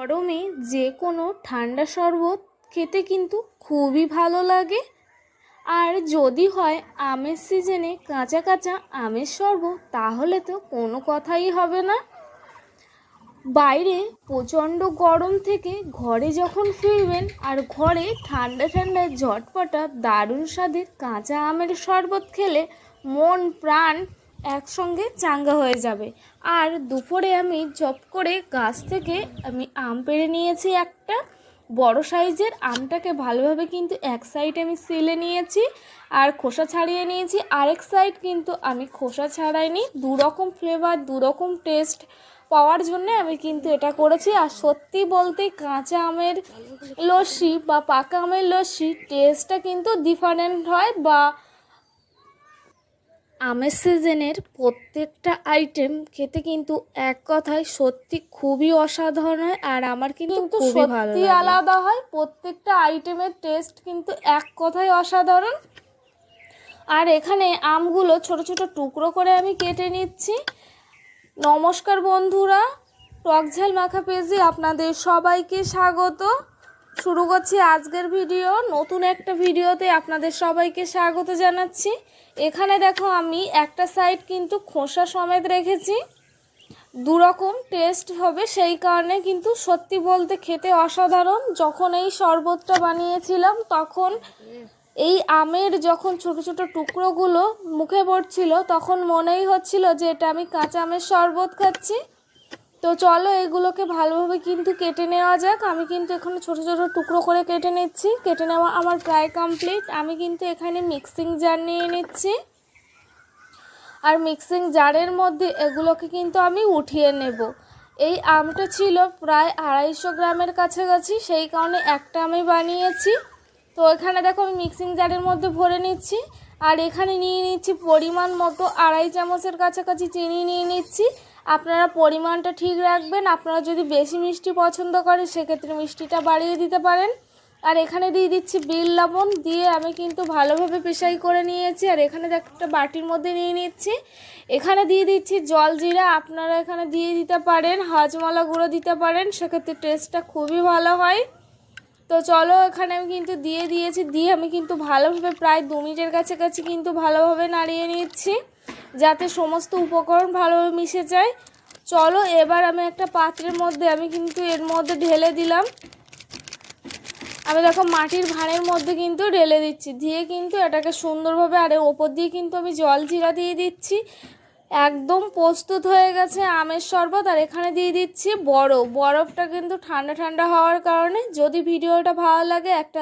গরমে যে কোনো ঠান্ডা শরবত খেতে কিন্তু খুবই ভালো লাগে। আর যদি হয় আমের সিজনে কাঁচা কাঁচা আমের শরবত, তাহলে তো কোনো কথাই হবে না। বাইরে প্রচণ্ড গরম থেকে ঘরে যখন ফিরবেন আর ঘরে ঠান্ডা ঠান্ডা ঝটপটা দারুণ স্বাদের কাঁচা আমের শরবত খেলে মন প্রাণ একসঙ্গে চাঙ্গা হয়ে যাবে। আর দুপুরে আমি জব করে গাছ থেকে আমি আম পেড়ে নিয়েছি একটা। বড় সাইজের আমটাকে ভালোভাবে কিন্তু এক সাইড আমি সিলে নিয়েছি আর খোসা ছাড়িয়ে নিয়েছি। আরেক সাইড কিন্তু আমি খোসা ছাড়াইনি। দু রকম ফ্লেভার দু রকম টেস্ট পাওয়ার জন্য আমি কিন্তু এটা করেছি। আর সত্যি বলতে কাঁচা আমের লস্যি বা পাকা আমের লস্যি টেস্টটা কিন্তু ডিফারেন্ট হয় বা আমের সিজনের প্রত্যেকটা আইটেম খেতে কিন্তু এক কথায় সত্যি খুবই অসাধারণ হয় আর আমার কিন্তু সত্যি। আলাদা হয় প্রত্যেকটা আইটেমের টেস্ট কিন্তু এক কথায় অসাধারণ। আর এখানে আমগুলো ছোট ছোট টুকরো করে আমি কেটে নিচ্ছি। নমস্কার বন্ধুরা টকঝাল মাখা পেজে আপনাদের সবাইকে স্বাগত। শুরু করছি আজকের ভিডিও। নতুন একটা ভিডিওতে আপনাদের সবাইকে স্বাগত জানাচ্ছি। এখানে দেখো আমি একটা সাইড কিন্তু খোসা সমেত রেখেছি। দু রকম টেস্ট হবে, সেই কারণে কিন্তু সত্যি বলতে খেতে অসাধারণ। যখন এই শরবতটা বানিয়েছিলাম, তখন এই আমের যখন ছোট ছোট টুকরোগুলো মুখে পড়ছিল, তখন মনেই হচ্ছিল যে এটা আমি কাঁচা আমের শরবত খাচ্ছি। তো চলো এগুলোকে ভালোভাবে কিন্তু কেটে নেওয়া যাক। আমি কিন্তু এখানে ছোট ছোট টুকরো করে কেটে নিচ্ছি। কেটে নেওয়া আমার প্রায় কমপ্লিট আমি কিন্তু এখানে মিক্সিং জার নিয়ে নিচ্ছি। আর মিক্সিং জারের মধ্যে এগুলোকে কিন্তু আমি উঠিয়ে নেব। এই আমটা ছিল প্রায় আড়াইশো গ্রামের কাছাকাছি। সেই কারণে একটা আমি বানিয়েছি। তো এখানে দেখো আমি মিক্সিং জারের মধ্যে ভরে নিচ্ছি। আর এখানে নিয়ে নিচ্ছি পরিমাণ মতো আড়াই চামচের কাছাকাছি চিনি নিয়ে নিচ্ছি। আপনারা পরিমাণটা ঠিক রাখবেন। আপনারা যদি বেশি মিষ্টি পছন্দ করেন, সেক্ষেত্রে মিষ্টিটা বাড়িয়ে দিতে পারেন। আর এখানে দিয়ে দিচ্ছি বিল লবণ। দিয়ে আমি কিন্তু ভালোভাবে পেশাই করে নিয়েছি। আর এখানে একটা বাটির মধ্যে নিয়ে নিচ্ছি। এখানে দিয়ে দিচ্ছি জল জিরা। আপনারা এখানে দিয়ে দিতে পারেন, হজমলা গুঁড়ো দিতে পারেন। সেক্ষেত্রে টেস্টটা খুবই ভালো হয়। তো চলো, এখানে আমি কিন্তু দিয়ে দিয়েছি। দিয়ে আমি কিন্তু ভালোভাবে প্রায় দু মিনিটের কাছাকাছি কিন্তু ভালোভাবে নাড়িয়ে নিচ্ছি। যাতে সমস্ত উপকরণ ভালোভাবে মিশে যায়। চলো, এবার আমি একটা পাত্রের মধ্যে, আমি কিন্তু এর মধ্যে ঢেলে দিলাম। আমি দেখো, মাটির ভাঁড়ের মধ্যে কিন্তু ঢেলে দিচ্ছি। দিয়ে কিন্তু এটাকে সুন্দরভাবে, আর ওপর দিয়ে কিন্তু আমি জল জিরা দিয়ে দিচ্ছি। একদম প্রস্তুত হয়ে গেছে আমের শরবত, আর এখানে দিয়ে দিচ্ছি বরফ। বরফটা কিন্তু ঠান্ডা ঠান্ডা হওয়ার কারণে, যদি ভিডিওটা ভালো লাগে, একটা